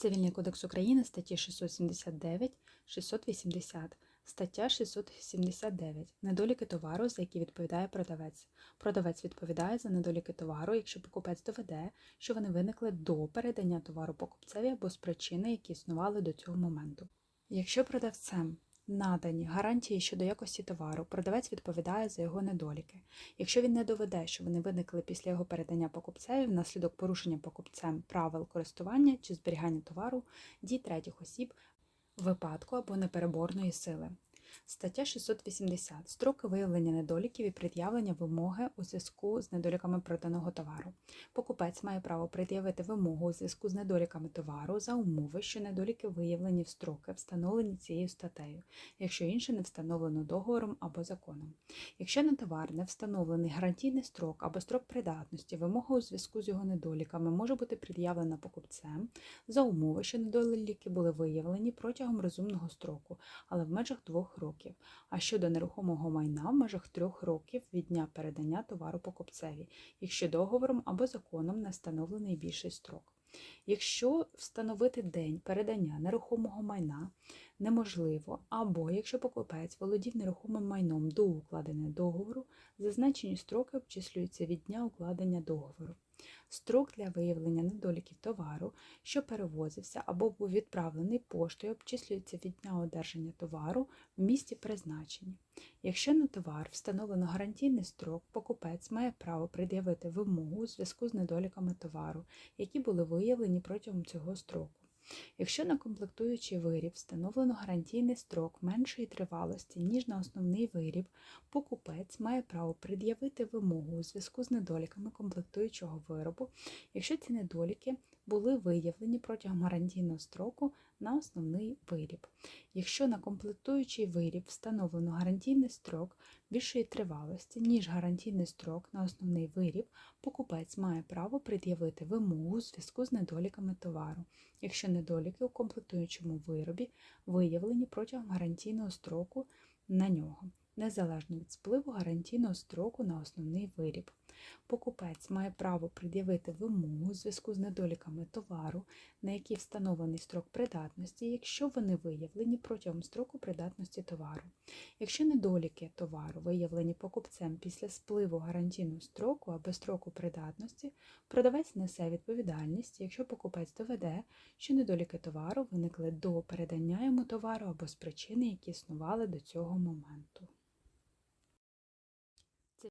Цивільний кодекс України статті 679, 680, стаття 679. Недоліки товару, за які відповідає продавець. Продавець відповідає за недоліки товару, якщо покупець доведе, що вони виникли до передання товару покупцеві або з причини, які існували до цього моменту. Якщо продавцем надані гарантії щодо якості товару, продавець відповідає за його недоліки. Якщо він не доведе, що вони виникли після його передання покупцеві внаслідок порушення покупцем правил користування чи зберігання товару, дій третіх осіб, випадку або непереборної сили. Стаття 680. Строки виявлення недоліків і пред'явлення вимоги у зв'язку з недоліками проданого товару. Покупець має право пред'явити вимогу у зв'язку з недоліками товару за умови, що недоліки виявлені в строки, встановлені цією статтею, якщо інше не встановлено договором або законом. Якщо на товар не встановлений гарантійний строк або строк придатності, вимога у зв'язку з його недоліками може бути пред'явлена покупцем за умови, що недоліки були виявлені протягом розумного строку, але в межах двох років, а щодо нерухомого майна в межах трьох років від дня передання товару покупцеві, якщо договором або законом не встановлений більший строк. Якщо встановити день передання нерухомого майна неможливо, або якщо покупець володів нерухомим майном до укладення договору, зазначені строки обчислюються від дня укладення договору. Строк для виявлення недоліків товару, що перевозився або був відправлений поштою, обчислюється від дня одержання товару в місті призначення. Якщо на товар встановлено гарантійний строк, покупець має право пред'явити вимогу у зв'язку з недоліками товару, які були виявлені протягом цього строку. Якщо на комплектуючий виріб встановлено гарантійний строк меншої тривалості, ніж на основний виріб, покупець має право пред'явити вимогу у зв'язку з недоліками комплектуючого виробу, якщо ці недоліки були виявлені протягом гарантійного строку на основний виріб. Якщо на комплектуючий виріб встановлено гарантійний строк більшої тривалості, ніж гарантійний строк на основний виріб, покупець має право пред'явити вимогу у зв'язку з недоліками товару, якщо недоліки у комплектуючому виробі виявлені протягом гарантійного строку на нього, незалежно від спливу гарантійного строку на основний виріб. Покупець має право пред'явити вимогу у зв'язку з недоліками товару, на який встановлений строк придатності, якщо вони виявлені протягом строку придатності товару. Якщо недоліки товару виявлені покупцем після спливу гарантійного строку або строку придатності, продавець несе відповідальність, якщо покупець доведе, що недоліки товару виникли до передання йому товару або з причини, які існували до цього моменту.